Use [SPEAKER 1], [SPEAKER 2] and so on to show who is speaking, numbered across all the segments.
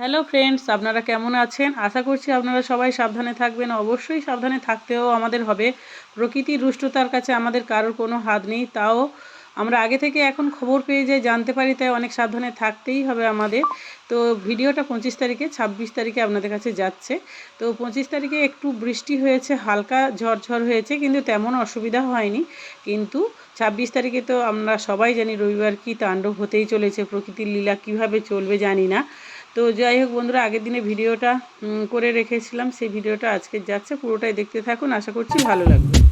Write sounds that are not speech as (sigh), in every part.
[SPEAKER 1] Hello friends আপনারা কেমন আছেন? আশা করছি আপনারা সবাই সাবধানে থাকবেন। অবশ্যই সাবধানে থাকতেও আমাদের হবে। প্রকৃতির রুষ্টতার কাছে আমাদের কারোর কোনো হাত নেই। তাও আমরা আগে থেকে এখন খবর পেয়ে যাই, জানতে পারি, তাই অনেক সাবধানে থাকতেই হবে আমাদের। তো ভিডিওটা পঁচিশ তারিখে, ছাব্বিশ তারিখে আপনাদের কাছে যাচ্ছে। তো পঁচিশ তারিখে একটু বৃষ্টি হয়েছে, হালকা ঝড়ঝড় হয়েছে, কিন্তু তেমন অসুবিধা হয়নি। কিন্তু ছাব্বিশ তারিখে তো আমরা সবাই জানি রবিবার কি তাণ্ডব হতেই চলেছে, প্রকৃতির লীলা কীভাবে চলবে জানি না। তো যাই হোক বন্ধুরা, আগের দিনে ভিডিওটা করে রেখেছিলাম, সেই ভিডিওটা আজকে যাচ্ছে, পুরোটাই দেখতে থাকুন, আশা করছি ভালো লাগবে।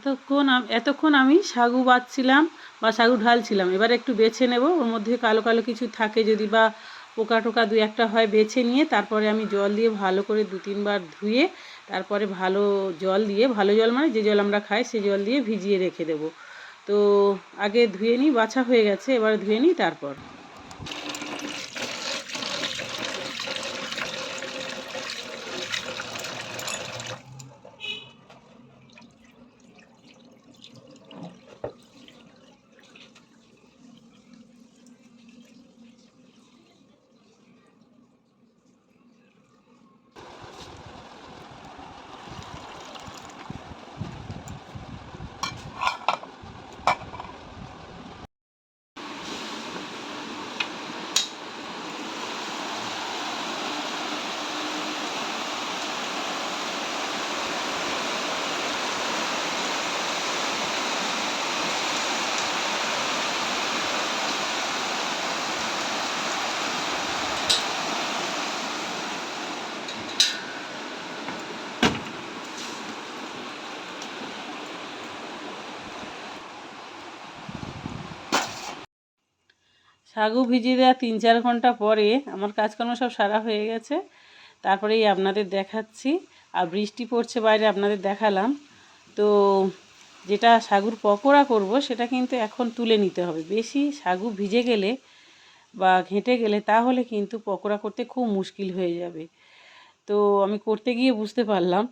[SPEAKER 1] এতক্ষণ এতক্ষণ আমি সাগু বাচ্ছিলাম বা সাগু ঢালছিলাম। এবার একটু বেছে নেব। ওর মধ্যে কালো কালো কিছু থাকে যদি বা পোকা টোকা দু একটা হয় বেছে নিয়ে তারপরে আমি জল দিয়ে ভালো করে দু তিনবার ধুয়ে তারপরে ভালো জল দিয়ে, ভালো জল মানে যে জল আমরা খাই সে জল দিয়ে ভিজিয়ে রেখে দেবো। তো আগে ধুয়ে নিই, বাছা হয়ে গেছে। এবার ধুয়ে নিই, তারপর। সাগু ভিজিয়ে দেওয়া তিন চার ঘণ্টা পরে আমার কাজকর্ম সব সারা হয়ে গেছে। তারপরেই আপনাদের দেখাচ্ছি। আর বৃষ্টি পড়ছে বাইরে আপনাদের দেখালাম। তো যেটা সাগুর পকোড়া করব, সেটা কিন্তু এখন তুলে নিতে হবে। বেশি সাগু ভিজে গেলে বা ঘেঁটে গেলে তাহলে কিন্তু পকোড়া করতে খুব মুশকিল হয়ে যাবে। তো আমি করতে গিয়ে বুঝতে পারলাম।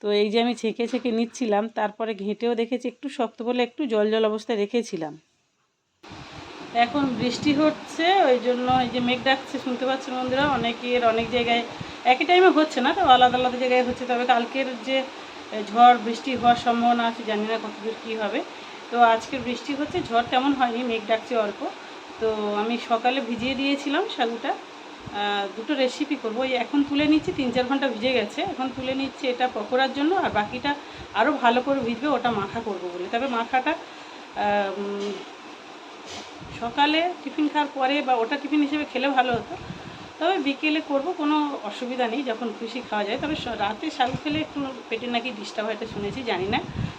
[SPEAKER 1] তো এই যে আমি ছেঁকে ছেঁকে নিচ্ছিলাম, তারপরে ঘেঁটেও দেখেছি একটু শক্ত বলে একটু জল জল অবস্থায় রেখেছিলাম। এখন বৃষ্টি হচ্ছে, ওই জন্য এই যে মেঘ ডাকছে, শুনতে পাচ্ছেন বন্ধুরা, অনেকের অনেক জায়গায় একই টাইমে হচ্ছে না, তো আলাদা আলাদা জায়গায় হচ্ছে, তবে কালকের যে ঝড়, বৃষ্টি হওয়ার সম্ভাবনা আছে, জানি না কতদূর কী হবে। তো আজকের বৃষ্টি হচ্ছে, ঝড় তেমন হয়নি, মেঘ ডাকছে অল্প। তো আমি সকালে ভিজিয়ে দিয়েছিলাম সাগুটা দুটো রেসিপি করব। এখন তুলে নিচ্ছি, তিন চার ঘণ্টা ভিজে গেছে, এখন তুলে নিচ্ছি এটা পকোড়ার জন্য, আর বাকিটা আরও ভালো করে ভিজবে, ওটা মাখা করব বলে। তবে মাখাটা সকালে টিফিন খাওয়ার পরে বা ওটা টিফিন হিসেবে খেলে ভালো হতো। তবে বিকেলে করব, কোনো অসুবিধা নেই, যখন খুশি খাওয়া যায়। তবে রাতে শাক খেলে একটু পেটে নাকি ডিস্টার্ব হয়, এটা শুনেছি, জানি না।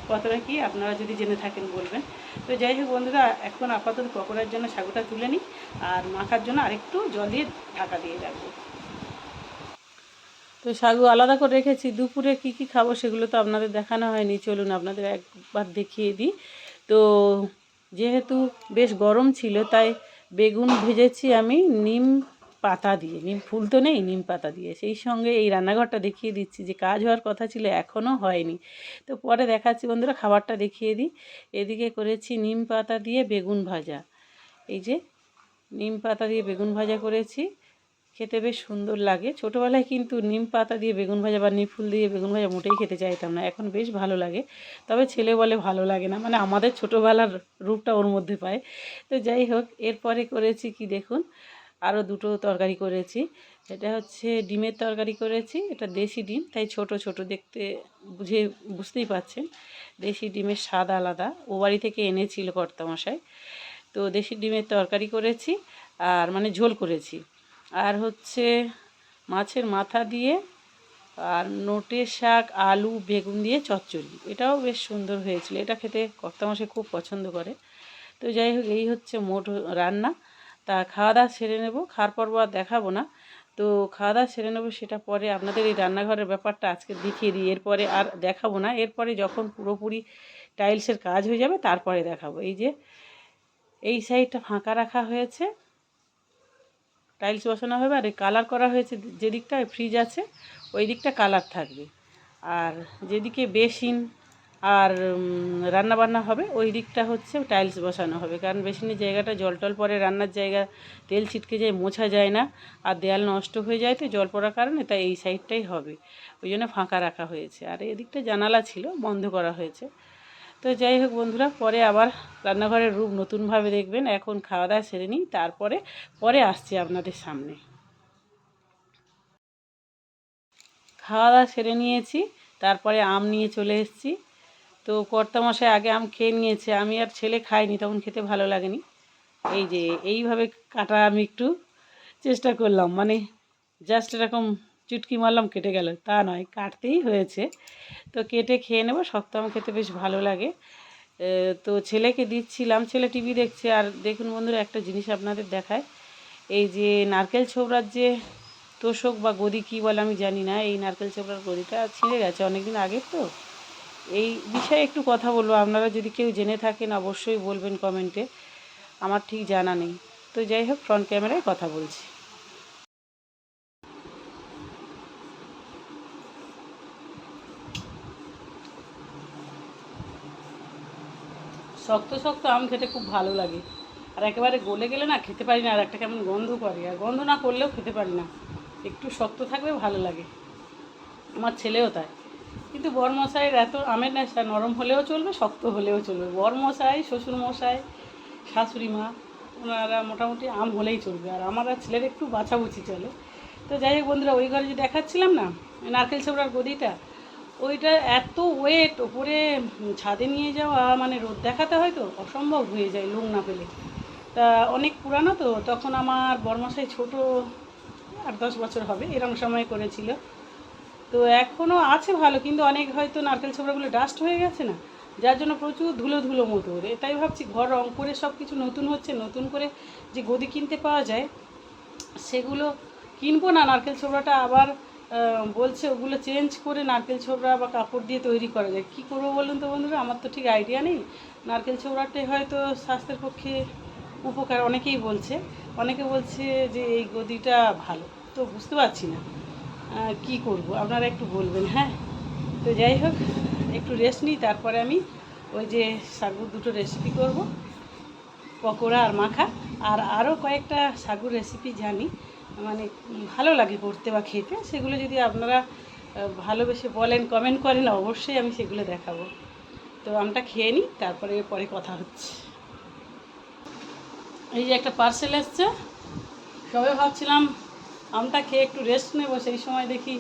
[SPEAKER 1] কতটা কি আপনারা যদি জেনে থাকেন বলবেন। তো যাই হোক বন্ধুরা, এখন আপাতত পকোড়ার জন্য সাগুটা তুলে নিই, আর মাখার জন্য আরেকটু জল দিয়ে ঢাকা দিয়ে রাখব। তো সাগু আলাদা করে রেখেছি। দুপুরে কি কি খাব সেগুলো তো আপনাদের দেখানো হয়নি। চলুন আপনাদের একবার দেখিয়ে দিই। তো যেহেতু বেশ গরম ছিল, তাই বেগুন ভেজেছি আমি, নিম পাতা দিয়ে। নিম ফুল তো নেই, নিম পাতা দিয়ে। সেই সঙ্গে এই রান্নাঘরটা দেখিয়ে দিচ্ছি যে কাজ হওয়ার কথা ছিল, এখনও হয়নি। তো পরে দেখাচ্ছি বন্ধুরা, খাবারটা দেখিয়ে দিই। এদিকে করেছি নিম পাতা দিয়ে বেগুন ভাজা। এই যে নিম পাতা দিয়ে বেগুন ভাজা করেছি। খেতে বেশ সুন্দর লাগে। ছোটোবেলায় কিন্তু নিম পাতা দিয়ে বেগুন ভাজা বা নিম ফুল দিয়ে বেগুন ভাজা মোটেই খেতে চাইতাম না। এখন বেশ ভালো লাগে। তবে ছেলে বলে ভালো লাগে না। মানে আমাদের ছোটোবেলার রূপটা ওর মধ্যে পায়। তো যাই হোক, এরপরে করেছি কি দেখুন? আরও দুটো তরকারি করেছি। এটা হচ্ছে ডিমের তরকারি করেছি। এটা দেশি ডিম। তাই ছোট ছোট দেখতে বুঝে, বুঝতেই পাচ্ছেন। দেশি ডিমের স্বাদ আলাদা। ও বাড়ি থেকে এনেছিল কর্তামশাই। তো দেশি ডিমের তরকারি করেছি। আর মানে ঝোল করেছি। আর হচ্ছে মাছের মাথা দিয়ে আর নোটে শাক, আলু, বেগুন দিয়ে চচ্চড়ি। এটাও বেশ সুন্দর হয়েছিল। এটা খেতে কর্তামশাই খুব পছন্দ করে। তো যাই হোক, এই হচ্ছে মোট রান্না। তা খাওয়া দাওয়া সেরে নেব। খাওয়ার পর আর দেখাবো না। তো খাওয়া দাওয়া সেরে নেব, সেটা পরে আপনাদের এই রান্নাঘরের ব্যাপারটা আজকে দেখিয়ে দিই। এরপরে আর দেখাবো না। এরপরে যখন পুরোপুরি টাইলসের কাজ হয়ে যাবে, তারপরে দেখাবো। এই যে, এই সাইডটা ফাঁকা রাখা হয়েছে। টাইলস বসানো হবে আর কালার করা হয়েছে যে দিকটা ফ্রিজ আছে, ওই দিকটা কালার থাকবে। আর যেদিকে বেসিন আর রান্না বান্না হবে, ওই দিকটা হচ্ছে টাইলস বসানো হবে। কারণ বেসিনের জায়গাটা জল টল পরে, রান্নার জায়গা, তেল ছিটকে যায়, মোছা যায় না আর দেয়াল নষ্ট হয়ে যায়, তো জল পড়ার কারণে তাই এই সাইডটাই হবে। ওই জন্য ফাঁকা রাখা হয়েছে। আর এদিকটা জানালা ছিল, বন্ধ করা হয়েছে। তো যাই হোক বন্ধুরা, পরে আবার রান্নাঘরের রূপ নতুনভাবে দেখবেন। এখন খাওয়া দাওয়া সেরে নিই, তারপরে, পরে আসছি আপনাদের সামনে। খাওয়া দাওয়া সেরে নিয়েছি, তারপরে আম নিয়ে চলে এসেছি। তো কর্তামশাই আগে আম খেয়ে নিয়েছে, আমি আর ছেলে খাইনি, তখন খেতে ভালো লাগেনি। এই যে, এইভাবে কাটা আমি একটু চেষ্টা করলাম মানে জাস্ট এরকম চুটকি মারলাম, কেটে গেল। তা নয়, কাটতেই হয়েছে। তো কেটে খেয়ে নেব শক্ত আম খেতে বেশ ভালো লাগে। তো ছেলেকে দিচ্ছিলাম, ছেলে টিভি দেখছে। আর দেখুন বন্ধুরা, একটা জিনিস আপনাদের দেখায়। এই যে নারকেল ছোবড়ার যে তোষক বা গদি, কী বলে আমি জানি না। এই নারকেল ছোবড়ার গদিটা ছিঁড়ে গেছে অনেক দিন আগের তো। এই বিষয়ে একটু কথা বলব। আপনারা যদি কেউ জেনে থাকেন, অবশ্যই বলবেন কমেন্টে। আমার ঠিক জানা নেই। তো যাই হোক ফ্রন্ট ক্যামেরায় কথা বলছি। শক্ত শক্ত আম খেতে খুব ভালো লাগে। আর একেবারে গলে গেলে না খেতে পারি না, আর একটা কেমন গন্ধ করে। আর গন্ধ না করলেও খেতে পারি না। একটু শক্ত থাকলে ভালো লাগে। আমার ছেলেও তাই। কিন্তু বরমশাইয়ের এত আমের নেশা, নরম হলেও চলবে, শক্ত হলেও চলবে। বরমশাই, শ্বশুরমশাই, শাশুড়ি মা, ওনারা মোটামুটি আম হলেই চলবে। আর আমার আর ছেলের একটু বাছাবুছি চলে। তো যাই হোক বন্ধুরা, ওই ঘরে যে দেখাচ্ছিলাম না নারকেল ছোবড়ার গদিটা ওইটা এত ওয়েট ওপরে ছাদে নিয়ে যাওয়া মানে রোদ দেখাতে হয় তো, অসম্ভব হয়ে যায় লোক না পেলে। তা অনেক পুরানো তো, তখন আমার বরমশাই ছোট, আট দশ বছর হবে এরকম সময় করেছিল। তো এখনও আছে ভালো, কিন্তু অনেক হয়তো নারকেল ছোবড়াগুলো ডাস্ট হয়ে গেছে না, যার জন্য প্রচুর ধুলো ধুলো মতো। ওরে তাই ভাবছি ঘর রং করে সব কিছু নতুন হচ্ছে, নতুন করে যে গদি কিনতে পাওয়া যায়, সেগুলো কিনবো না, নারকেল ছোবড়াটা আবার বলছে ওগুলো চেঞ্জ করে নারকেল ছোবড়া বা কাপড় দিয়ে তৈরি করা যায়। কী করব বলুন তো বন্ধুরা? আমার তো ঠিক আইডিয়া নেই। নারকেল ছোবড়াটাই হয়তো স্বাস্থ্যের পক্ষে উপকার। অনেকেই বলছে, অনেকে বলছে যে এই গদিটা ভালো। তো বুঝতে পারছি না কি করব? আপনারা একটু বলবেন হ্যাঁ? তো যাই হোক, একটু রেস্ট নিই, তারপরে আমি ওই যে সাগুর দুটো রেসিপি করব, পকোড়া আর মাখা। আর আরও কয়েকটা সাগুর রেসিপি জানি। মানে ভালো লাগে করতে বা খেতে, সেগুলো যদি আপনারা ভালোবেসে বলেন কমেন্ট করেন, অবশ্যই আমি সেগুলো দেখাবো। তো আমটা খেয়ে নিই, তারপরে পরে কথা হচ্ছে। এই যে একটা পার্সেল এসছে, সবে ভাবছিলাম আমটা খেয়ে একটু রেস্ট নেব, সেই সময় দেখি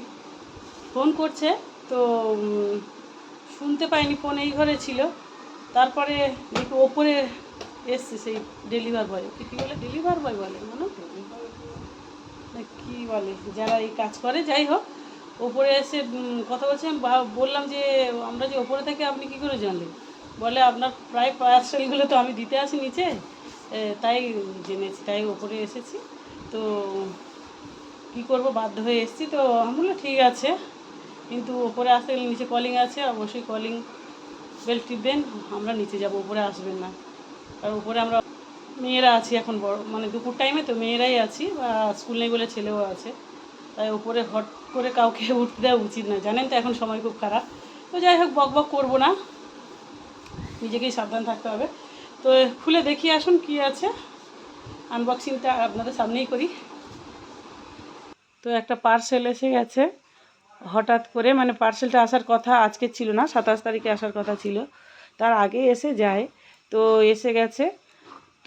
[SPEAKER 1] ফোন করছে, তো শুনতে পাইনি ফোন এই ঘরে ছিল। তারপরে দেখি ওপরে এসছে সেই ডেলিভার বয় কী বলে? ডেলিভার বয় বলে, মনে না। কী বলে, যারা এই কাজ করে, যাই হোক, ওপরে এসে কথা বলছে বললাম যে, আমরা যে ওপরে থেকে আপনি কী করে জানলেন? বলে, আপনার প্রায় পার্সেলগুলো তো আমি দিতে আসি নিচে তাই জেনেছি, তাই ওপরে এসেছি। তো, কী করব, বাধ্য হয়ে এসেছি। তো, আমি ঠিক আছে। কিন্তু ওপরে আসতে গেলে নিচে কলিং আছে অবশ্যই কলিং বেল টিপবেন, আমরা নিচে যাব উপরে আসবেন না। আর উপরে আমরা মেয়েরা আছি এখন বড়। মানে দুপুর টাইমে তো মেয়েরাই আছি, বা স্কুল নেই বলে ছেলেও আছে। তাই উপরে হট করে কাউকে (laughs) উঠতে দেওয়া উচিত না। জানেন তো এখন সময় খুব খারাপ। তো যাই হোক, বক বক করব না। নিজেকেই সাবধান থাকতে হবে। তো খুলে দেখি আসুন কি আছে। আনবক্সিংটা আপনাদের সামনেই করি। তো একটা পার্সেল এসে গেছে। হঠাৎ করে মানে পার্সেলটা আসার কথা আজকে ছিল না, সাতাশ তারিখে আসার কথা ছিল। তার আগে এসে যায়। তো এসে গেছে।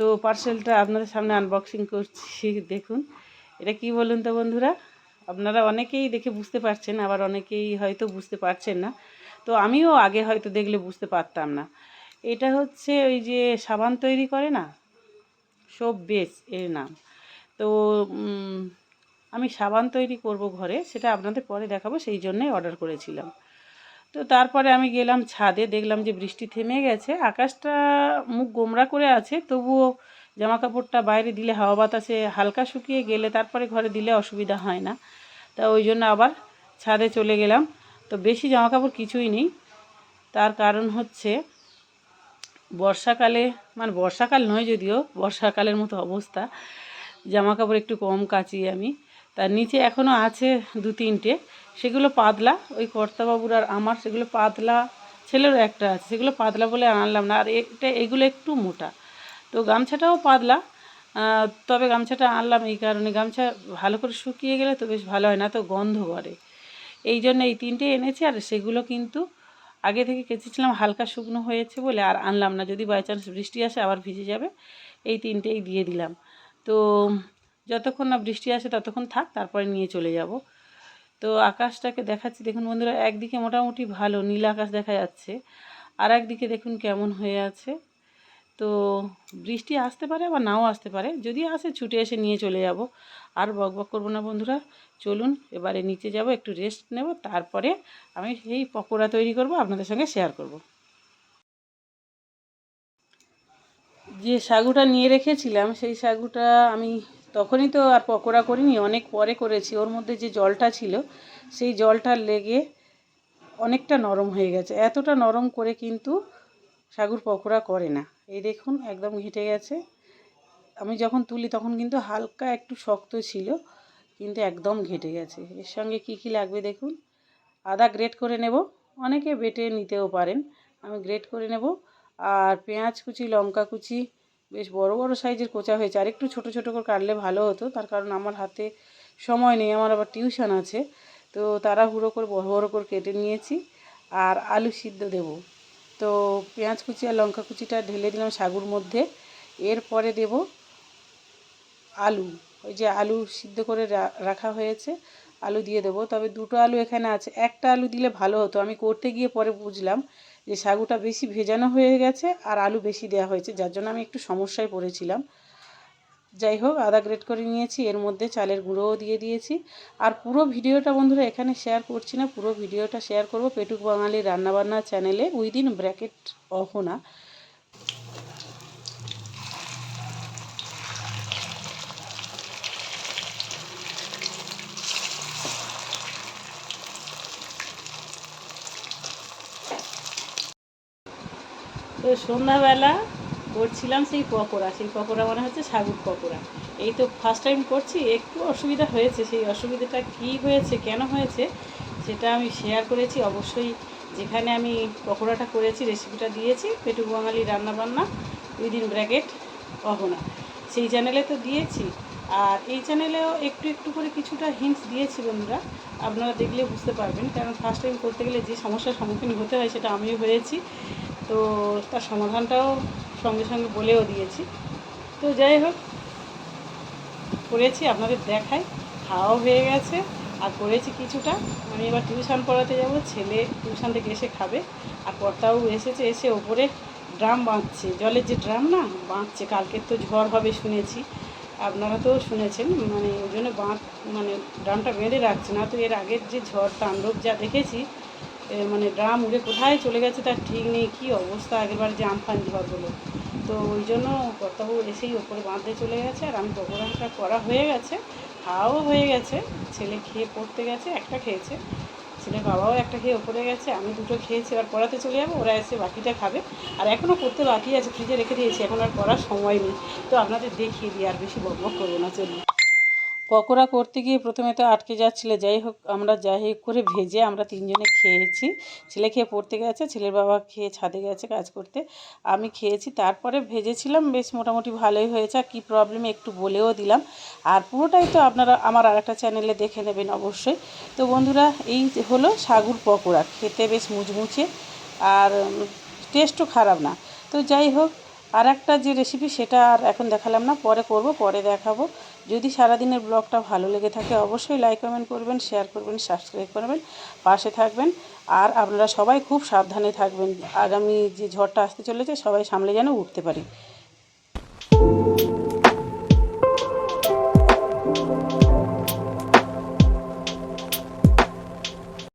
[SPEAKER 1] তো পার্সেলটা আপনাদের সামনে আনবক্সিং করছি, দেখুন। এটা কি বলুন তো বন্ধুরা? আপনারা অনেকেই দেখে বুঝতে পারছেন, আবার অনেকেই হয়তো বুঝতে পারছেন না। তো আমিও আগে হয়তো দেখলে বুঝতে পারতাম না। এটা হচ্ছে ওই যে সাবান তৈরি করে না? সব বেস এর নাম। তো আমি সাবান তৈরি করব ঘরে, সেটা আপনাদের পরে দেখাবো, সেই জন্যই অর্ডার করেছিলাম। তো তারপরে আমি গেলাম ছাদে, দেখলাম যে বৃষ্টি থেমে গেছে, আকাশটা মুখ গোমরা করে আছে, তবুও জামা কাপড়টা বাইরে দিলে হাওয়া বাতাসে হালকা শুকিয়ে গেলে তারপরে ঘরে দিলে অসুবিধা হয় না। তা ওই জন্য আবার ছাদে চলে গেলাম। তো বেশি জামা কাপড় কিছুই নেই। তার কারণ হচ্ছে বর্ষাকালে মানে বর্ষাকাল নয় যদিও, বর্ষাকালের মতো অবস্থা জামা কাপড় একটু কম কাচি আমি। তার নিচে এখনও আছে দু তিনটে। সেগুলো পাতলা, ওই কর্তাবাবুর আর আমার সেগুলো পাতলা ছেলেরও একটা আছে, সেগুলো পাতলা বলে আনলাম না, আর এটা, এগুলো একটু মোটা। তো গামছাটাও পাতলা তবে গামছাটা আনলাম এই কারণে, গামছা ভালো করে শুকিয়ে গেলে তো বেশ ভালো হয়, না তো গন্ধ করে। এই জন্য এই তিনটে এনেছি, আর সেগুলো কিন্তু আগে থেকে কেচেছিলাম, হালকা শুকনো হয়েছে বলে আর আনলাম না, যদি বাই চান্স বৃষ্টি আসে আবার ভিজে যাবে, এই তিনটেই দিয়ে দিলাম। তো যতক্ষণ না বৃষ্টি আসে ততক্ষণ থাক, তারপরে নিয়ে চলে যাব। তো আকাশটাকে দেখাচ্ছি। দেখুন বন্ধুরা, একদিকে মোটামুটি ভালো, নীল আকাশ দেখা যাচ্ছে। আর একদিকে দেখুন কেমন হয়ে আছে। তো বৃষ্টি আসতে পারে, আবার নাও আসতে পারে। যদি আসে, ছুটে এসে নিয়ে চলে যাব। আর বক বক করব না বন্ধুরা। চলুন, এবারে নিচে যাব, একটু রেস্ট নেব। তারপরে আমি সেই পকোড়া তৈরি করব, আপনাদের সঙ্গে শেয়ার করব। যে সাগুটা নিয়ে রেখেছিলাম, সেই সাগুটা আমি তখনই তো আর পকোড়া করিনি, অনেক পরে করেছি। ওর মধ্যে যে জলটা ছিল, সেই জলটা লেগে অনেকটা নরম হয়ে গেছে। এতটা নরম করে কিন্তু সাগুর পকোড়া করে না। এই দেখুন, একদম ঘেঁটে গেছে। আমি যখন তুলি তখন কিন্তু হালকা একটু শক্ত ছিল, কিন্তু একদম ঘেঁটে গেছে। এর সঙ্গে কি কি লাগবে দেখুন? আদা গ্রেট করে নেব। অনেকে বেটে নিতেও পারেন। আমি গ্রেট করে নেব। আর পেঁয়াজ কুচি, লঙ্কা কুচি বেশ বড় বড় সাইজের কোচা হয়েছে। আর একটু ছোটো ছোটো করে কাটলে ভালো হতো। তার কারণ আমার হাতে সময় নেই, আমার আবার টিউশন আছে। তো তারা তাড়াহুড়ো করে বড় বড় করে কেটে নিয়েছি। আর আলু সিদ্ধ দেব। তো পেঁয়াজ কুচি আর লঙ্কা কুচিটা ঢেলে দিলাম সাগুর মধ্যে। এরপরে দেব আলু। ওই যে আলু সিদ্ধ করে রাখা হয়েছে, আলু দিয়ে দেবো। তবে দুটো আলু এখানে আছে। একটা আলু দিলে ভালো হতো। আমি করতে গিয়ে পরে বুঝলাম। যে সাগুটা বেশি ভেজানো হয়ে গেছে আর আলু বেশি দেওয়া হয়েছে, যার জন্য আমি একটু সমস্যায় পড়েছিলাম। যাই হোক, আদা গ্রেট করে নিয়েছি, এর মধ্যে চালের গুঁড়োও দিয়ে দিয়েছি। আর পুরো ভিডিওটা বন্ধুরা এখানে শেয়ার করছি না, পুরো ভিডিওটা শেয়ার করব পেটুক বাঙালির রান্নাবান্না চ্যানেলে উইদিন ব্র্যাকেট অহনা তো সন্ধ্যাবেলা করছিলাম সেই পকোড়া সেই পকোড়া মানে হচ্ছে সাগুর পকোড়া। এই তো ফার্স্ট টাইম করছি, একটু অসুবিধা হয়েছে, সেই অসুবিধাটা কী হয়েছে, কেন হয়েছে, সেটা আমি শেয়ার করেছি। অবশ্যই যেখানে আমি পকোড়াটা করেছি রেসিপিটা দিয়েছি, পেটু বাঙালি রান্নাবান্না উইদিন ব্র্যাকেট অহনা। সেই চ্যানেলে তো দিয়েছি। আর এই চ্যানেলেও একটু একটু করে কিছুটা হিন্টস দিয়েছি বন্ধুরা। আপনারা দেখলে বুঝতে পারবেন, কারণ ফার্স্ট টাইম করতে গেলে যে সমস্যার সম্মুখীন হতে হয়, সেটা আমিও হয়েছি। তো তার সমাধানটাও সঙ্গে সঙ্গে বলেও দিয়েছি। তো যাই হোক, করেছি, আপনাদের দেখাই। খাওয়াও হয়ে গেছে, আর করেছি কিছুটা। আমি এবার টিউশন পড়াতে যাব, ছেলে টিউশন থেকে এসে খাবে। আর কর্তাও এসেছে, এসে ওপরে ড্রাম বাঁধছে। জলের যে ড্রাম না, বাঁধছে। কালকের তো ঝড় হবে শুনেছি। আপনারা তো শুনেছেন মানে ওই জন্য বাঁধ মানে ড্রামটা বেঁধে রাখছে। না তো এর আগের যে ঝড়, তাণ্ডব যা দেখেছি মানে ড্রাম উড়ে কোথায় চলে গেছে তার ঠিক নেই, কী অবস্থা আগেরবার যে আমফান ঝড়গুলো তো ওই জন্য কর্তাবু এসেই ওপরে বাঁধতে চলে গেছে আর আমি পকোড়াটা করা হয়ে গেছে, খাওয়াও হয়ে গেছে, ছেলে খেয়ে পড়তে গেছে, একটা খেয়েছে। ছেলের বাবাও একটা খেয়ে ওপরে গেছে, আমি দুটো খেয়েছি, এবার পড়াতে চলে যাব, ওরা এসে বাকিটা খাবে। আর এখনও করতে বাকি আছে, ফ্রিজে রেখে দিয়েছি, এখন আর করার সময় নেই। তো আপনাদের দেখিয়ে দিই, আর বেশি বক বক করব না, চলুন। পকোড়া করতে গিয়ে প্রথমে তো আটকে যাচ্ছিল। যাই হোক, আমরা যাই হোক করে ভেজে আমরা তিনজনে খেয়েছি। ছেলে খেয়ে পড়তে গেছে, ছেলের বাবা খেয়ে ছাদে গেছে কাজ করতে। আমি খেয়েছি, তারপরে ভেজেছিলাম, বেশ মোটামুটি ভালোই হয়েছে। আর কী প্রবলেম একটু বলেও দিলাম। আর পুরোটাই তো আপনারা আমার আরেকটা চ্যানেলে দেখে নেবেন অবশ্যই। তো বন্ধুরা, এই হলো সাগুর পকোড়া। খেতে বেশ মুচমুচে আর টেস্টও খারাপ না। তো যাই হোক আর একটা যে রেসিপি সেটা আর এখন দেখালাম না, পরে করব, পরে দেখাবো। যদি সারাদিনের ব্লগটা ভালো লেগে থাকে, অবশ্যই লাইক কমেন্ট করবেন শেয়ার করবেন সাবস্ক্রাইব করবেন, পাশে থাকবেন। আর আপনারা সবাই খুব সাবধানে থাকবেন। আগামী যে ঝড়টা আসতে চলেছে, সবাই সামলে যেন উঠতে পারি।